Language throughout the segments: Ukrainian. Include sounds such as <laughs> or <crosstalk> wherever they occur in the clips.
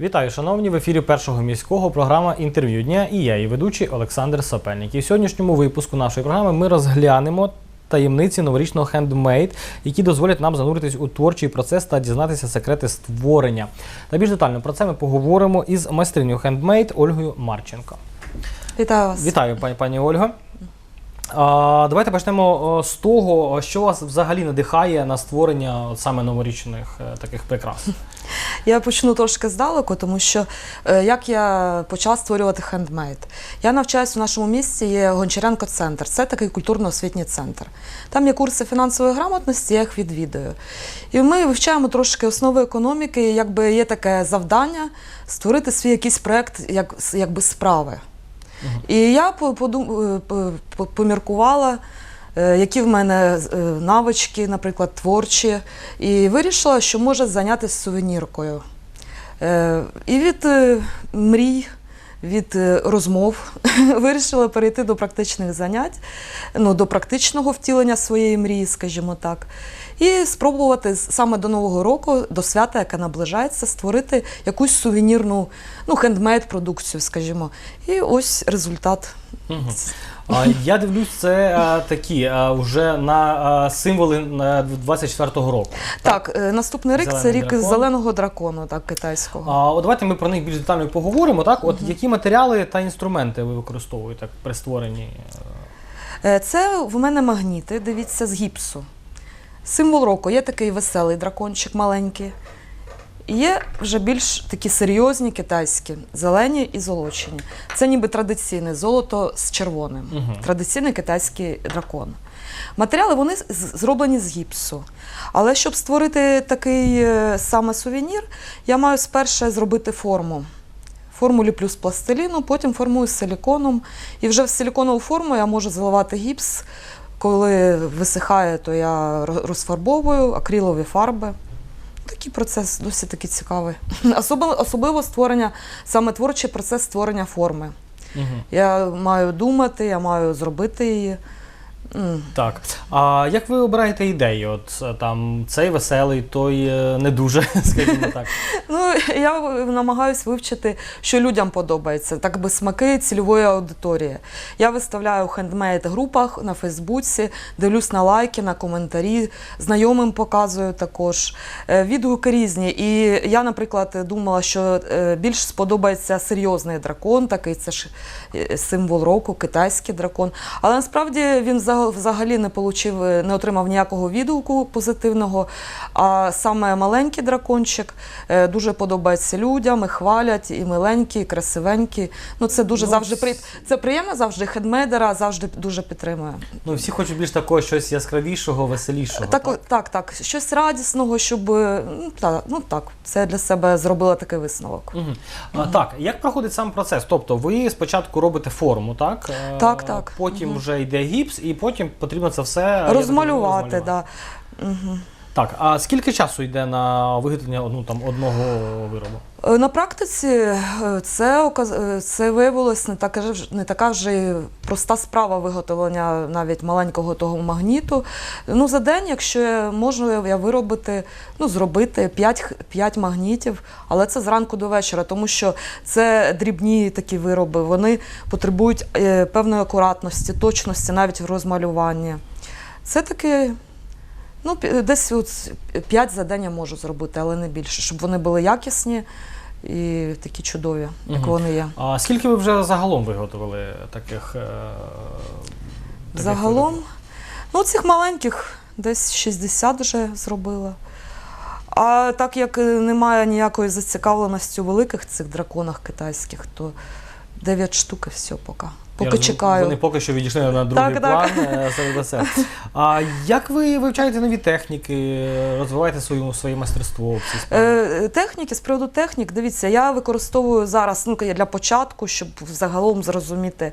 Вітаю, шановні, в ефірі першого міського програма інтерв'ю дня і я, її ведучий Олександр Сапельник. І в сьогоднішньому випуску нашої програми ми розглянемо таємниці новорічного хендмейд, які дозволять нам зануритись у творчий процес та дізнатися секрети створення. Та більш детально про це ми поговоримо із майстриню хендмейд Ольгою Марченко. Вітаю вас. Вітаю, пані пані Ольго. А, давайте почнемо з того, що вас взагалі надихає на створення от саме новорічних е, таких прикрас. <laughs> Я почну трошки здалеку, тому що е, як я почала створювати хендмейд. Я навчаюся в нашому місті, є Гончаренко центр. Це такий культурно-освітній центр. Там є курси фінансової грамотності, я їх відвідую. І ми вивчаємо трошки основи економіки, якби є таке завдання створити свій якийсь проект як, якби справи. І я по- подум- е, по- по- поміркувала, які в мене е, навички, наприклад, творчі, і вирішила, що може зайнятися сувеніркою. Е, І від е, мрій, від е, розмов <laughs> вирішила перейти до практичних занять, ну, до практичного втілення своєї мрії, скажімо так. І спробувати саме до Нового року, до свята, яке наближається, створити якусь сувенірну, ну, хендмейд-продукцію, скажімо. І ось результат. Мгм. А, Я дивлюсь, це а, такі а, вже на а, символи на 24-го року. Так, е, наступний рік це Зелений рік дракон. зеленого дракону, так, китайського. А, от давайте ми про них більш детально поговоримо. Так, от які матеріали та інструменти ви використовуєте при створенні? Е, Це в мене магніти, дивіться, з гіпсу. Символ року є такий веселий дракончик маленький. Є вже більш такі серйозні китайські, зелені і золочені. Це ніби традиційне золото з червоним. Мгм. Традиційний китайський дракон. Матеріали вони зроблені з гіпсу. Але щоб створити такий е, саме сувенір, я маю спершу зробити форму. Форму ліплю з пластиліну, потім формую з силіконом. І вже в силіконову форму я можу заливати гіпс. Коли висихає, то я розфарбовую акрилові фарби. Такий процес досить таки цікавий. <laughs> Особливо, особливо створення, саме творчий процес створення форми. Угу. Я маю думати, я маю зробити її. М. Так. А як ви обираєте ідеї? От е, там цей веселий, той е, не дуже, <laughs> скажімо так. <laughs> Ну, я намагаюся вивчити, що людям подобається, так би смаки цільової аудиторії. Я виставляю у хендмейд-групах на Фейсбуці, дивлюсь на лайки, на коментарі, знайомим показую також. Е, Відгуки різні. І я, наприклад, думала, що більш сподобається серйозний дракон, такий це ж символ року, китайський дракон. Але насправді він взаг- взагалі не получив, е, не отримав ніякого відгуку позитивного. А саме маленький дракончик е, дуже подобається людям, і хвалять, і миленькі, і красивенькі. Ну це дуже Ну, завжди при... це приємно, завжди хедмейдера завжди дуже підтримує. Ну, всі хочуть більш такого щось яскравішого, веселішого. Так, так, так, так, щось радісного, щоб е, ну так, ну так, це для себе зробила такий висновок. Мгм. А, так, як проходить сам процес? Тобто ви спочатку робите форму, так? Так, так. Потім вже йде гіпс, і потім потрібно це все я Розмалювати, да. Угу. Так, а скільки часу йде на виготовлення ну, там, одного виробу? Е, На практиці е, це, е, це виявилось не така, не така вже проста справа виготовлення навіть маленького того магніту. Ну, за день, якщо можу я виробити, ну, зробити 5, 5 магнітів, але це зранку до вечора, тому що це дрібні такі вироби, вони потребують певної акуратності, точності навіть в розмалюванні. Це таке. Ну, десь от 5 за день я можу зробити, але не більше, щоб вони були якісні і такі чудові, як Мгм. вони є. А скільки ви вже загалом виготовили таких? Е... таких Загалом, виробів? ну, цих маленьких десь 60 вже зробила. А так як немає ніякої зацікавленості у великих цих драконах китайських, то 9 штук і все поки. Поки розумію, чекаю. Вони поки що відійшли на другий Так, план так. е, серед все. А як ви вивчаєте нові техніки, розвиваєте свою, своє майстерство в цій справі? Е, Техніки, з приводу технік, дивіться, я використовую зараз ну, для початку, щоб взагалом зрозуміти,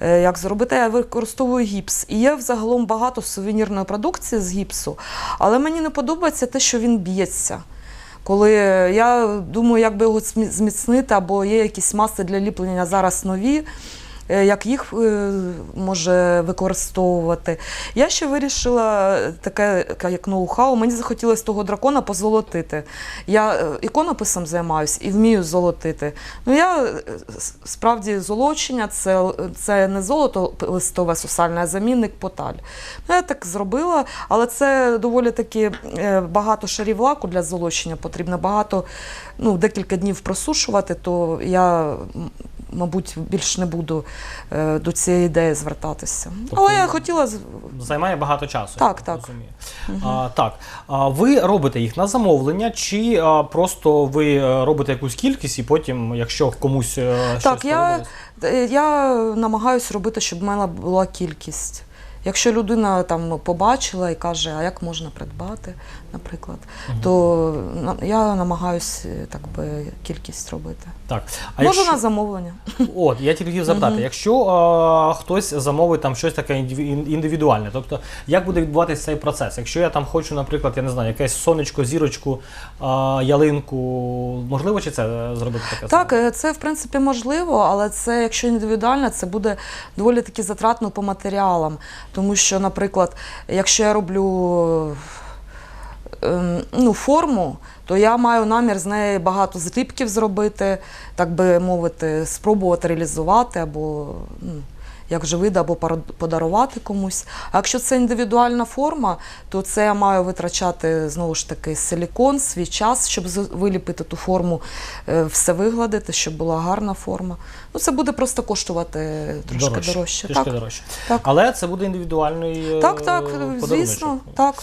е, як зробити, я використовую гіпс. І є взагалом багато сувенірної продукції з гіпсу, але мені не подобається те, що він б'ється. Коли я думаю, як би його зміцнити, або є якісь маси для ліплення зараз нові. Е, як їх е, може використовувати. Я ще вирішила таке як ноу-хау. Мені захотілося того дракона позолотити. Я е, іконописом займаюся і вмію золотити. Ну я справді золочення це, це не золото листове сусальне, а замінник поталь. Ну, я так зробила, але це доволі таки багато шарів лаку для золочення потрібно, багато, ну, декілька днів просушувати, то я, мабуть, більш не буду до цієї ідеї звертатися. Тобто Але я хотіла Займає багато часу. Так, я так. так. розумію. А, так. А, ви робите їх на замовлення, чи а, просто ви е, робите якусь кількість і потім, якщо комусь е, щось Так, я, е, я намагаюся робити, щоб в мене була кількість. Якщо людина там побачила і каже, а як можна придбати, наприклад, то я намагаюся так би кількість робити. Так. А Можу якщо... на замовлення. От, я тільки хотів запитати, Мгм. якщо а, хтось замовить там щось таке індивідуальне, тобто як буде відбуватися цей процес? Якщо я там хочу, наприклад, я не знаю, якесь сонечко, зірочку, а, ялинку, можливо чи це е, зробити таке? Так, саме? е, це в принципі можливо, але це, якщо індивідуально, це буде доволі таки затратно по матеріалам. Тому що, наприклад, якщо я роблю ну, форму, то я маю намір з неї багато зліпків зробити, так би мовити, спробувати реалізувати або ну, як же або подарувати комусь. А якщо це індивідуальна форма, то це я маю витрачати знову ж таки силікон, свій час, щоб виліпити ту форму, е, все вигладити, щоб була гарна форма. Ну, це буде просто коштувати трошки дорожче. Трішки Так, дорожче. так. Але це буде індивідуальний е, так, так, подаруночок. звісно, так.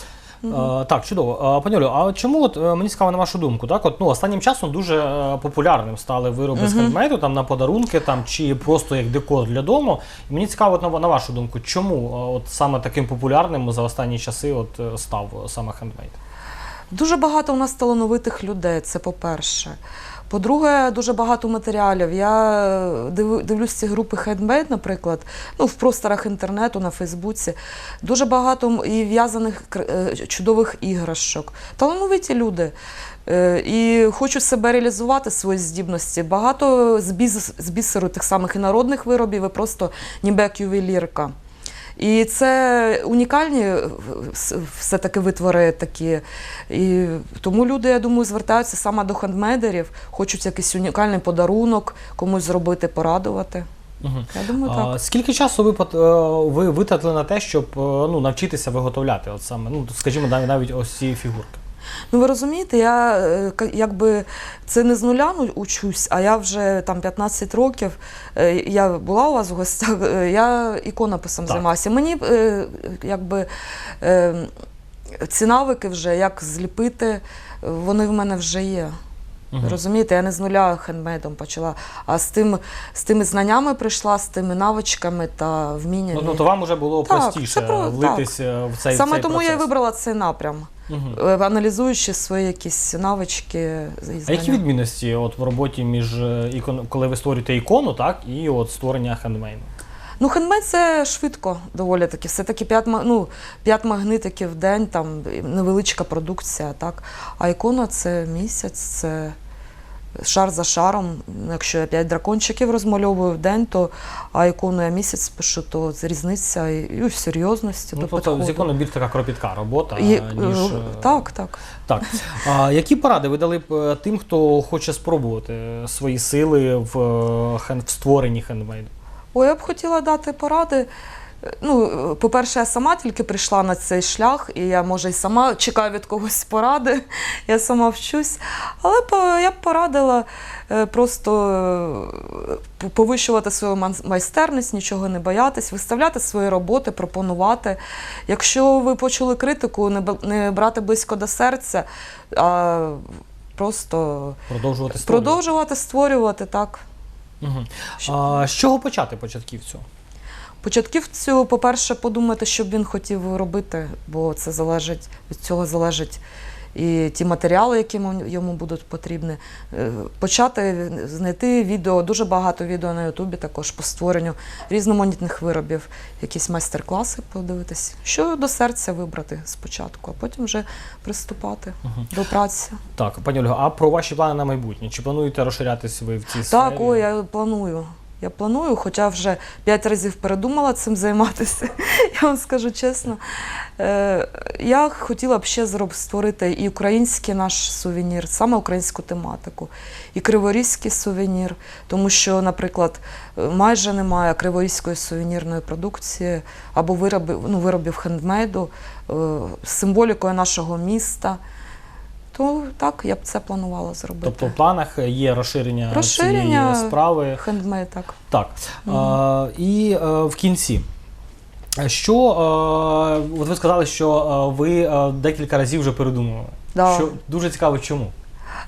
Е, Так, чудово. Е, Пані Олю, а чому от е, мені цікаво на вашу думку? Так, от ну останнім часом дуже е, популярним стали вироби з хендмейду, там на подарунки, там чи просто як декор для дому. І мені цікаво, от, на, на вашу думку, чому е, от саме таким популярним за останні часи от е, став е, саме хендмейд? Дуже багато у нас талановитих людей, це по-перше. По-друге, дуже багато матеріалів. Я дивлюсь ці групи хендмейд, наприклад, ну, в просторах інтернету, на Фейсбуці. Дуже багато і в'язаних е, чудових іграшок. Талановиті люди. Е, І хочуть себе реалізувати свої здібності. Багато з бісеру тих самих і народних виробів, і просто ніби як ювелірка. І це унікальні е, все-таки витвори такі. І тому люди, я думаю, звертаються саме до хендмейдерів, хочуть якийсь унікальний подарунок, комусь зробити, порадувати. Угу. Я думаю, так. А, скільки часу ви, е, ви витратили на те, щоб е, ну, навчитися виготовляти, от саме, ну, скажімо, навіть ось ці фігурки? Ну ви розумієте, я е, якби це не з нуля ну, учусь, а я вже там 15 років. е, Я була у вас в гостях, е, я іконописом Так. займаюся. Мені якби ці навики вже як зліпити, вони в мене вже є. Мгм. Розумієте, я не з нуля хендмейдом почала, а з тим з тими знаннями прийшла, з тими навичками та вміннями. Ну, то вам вже було Так, простіше про- влитись е, в цей Саме цей тому я і вибрала цей напрям, Мгм. е, аналізуючи свої якісь навички. А які відмінності от в роботі між е, ікон, коли ви створюєте ікону, так, і от створення хендмейну? Ну, хендмейд це швидко доволі таки. Все-таки 5, ну, 5 магнитиків в день, там невеличка продукція, так. А ікона це місяць, це шар за шаром. Якщо я 5 дракончиків розмальовую в день, то а ікону я місяць пишу, то це різниця і, і в серйозності Ну, до тобто з підходу. іконою більш така кропітка робота, І, ніж. е, е, Так, так. Так. А, які поради ви дали б е, тим, хто хоче спробувати свої сили в, хен- в створенні хендмейду? Ой, я б хотіла дати поради. Ну, по-перше, я сама тільки прийшла на цей шлях, і я, може, і сама чекаю від когось поради, <laughs> я сама вчусь. Але я б порадила е, просто е, повищувати свою майстерність, нічого не боятись, виставляти свої роботи, пропонувати. Якщо ви почули критику, не, не брати близько до серця, а просто Продовжувати створювати? продовжувати створювати так. Угу. А, з чого почати початківцю? Початківцю, по-перше, подумати, що б він хотів робити, бо це залежить від цього залежить і ті матеріали, які йому- будуть потрібні. Е, Почати знайти відео, дуже багато відео на Ютубі також по створенню різноманітних виробів, якісь майстер-класи подивитись, що до серця вибрати спочатку, а потім вже приступати Мгм. до праці. Так, пані Ольга, а про ваші плани на майбутнє? Чи плануєте розширятись ви в цій сфері? Так, ой, я планую. Я планую, хоча вже п'ять разів передумала цим займатися, <laughs> я вам скажу чесно. Е, я хотіла б ще створити і український наш сувенір, саме українську тематику, і криворізький сувенір, тому що, наприклад, е, майже немає криворізької сувенірної продукції або виробів, ну, виробів хендмейду е, з символікою нашого міста. То так, я б це планувала зробити. Тобто в планах є розширення, Розширення. цієї справи. Хендмейд, так. Так. Е, і а, в кінці. Що, е, от ви сказали, що е, ви е, декілька разів вже передумували. Да. Що дуже цікаво, чому?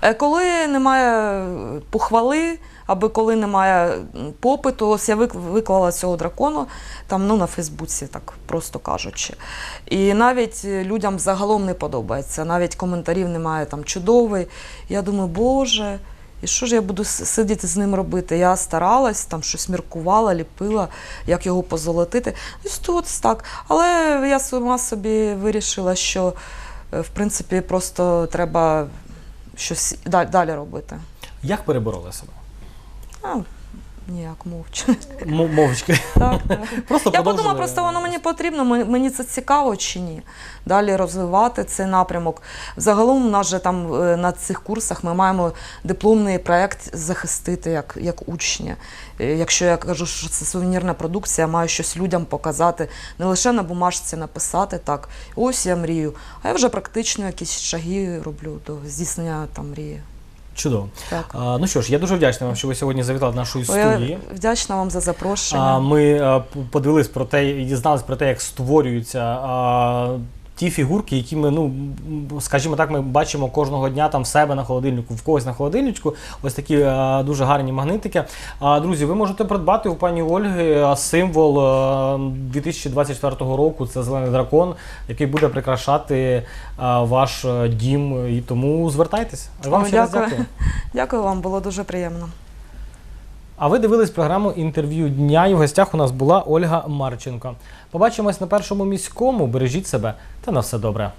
Е, Коли немає е, похвали, або коли немає попиту, ось я вик- виклала цього дракону там ну, на Фейсбуці, так просто кажучи. І навіть е, людям загалом не подобається. Навіть коментарів немає там чудовий. Я думаю, Боже. І що ж я буду сидіти з ним робити? Я старалась, там щось міркувала, ліпила, як його позолотити. Ось тут так. Але я сама собі вирішила, що е, в принципі просто треба щось да- далі робити. Як перебороли себе? А, ніяк мовчу. М- мовчки. Так, так. Просто Я подумала, просто воно мені потрібно, мені це цікаво чи ні. Далі розвивати цей напрямок. Загалом у нас же там е, на цих курсах ми маємо дипломний проєкт захистити як, як учні. Е, Якщо я кажу, що це сувенірна продукція, я маю щось людям показати, не лише на бумажці написати так, ось я мрію, а я вже практично якісь шаги роблю до здійснення там мрії. Чудово. Так. А, ну що ж, я дуже вдячний вам, що ви сьогодні завітали до нашої Я студії. вдячна вам за запрошення. А, ми а, подивились про те і дізналися про те, як створюються а, ті фігурки, які ми, ну скажімо так, ми бачимо кожного дня там в себе на холодильнику, в когось на холодильничку. Ось такі е, дуже гарні магнитики. А, друзі, ви можете придбати у пані Ольги е, символ е, 2024 року. Це зелений дракон, який буде прикрашати е, ваш дім. І тому звертайтеся. А вам ще раз дякую. <laughs> Дякую вам, було дуже приємно. А ви дивились програму інтерв'ю дня і в гостях у нас була Ольга Марченко. Побачимось на першому міському. Бережіть себе та на все добре.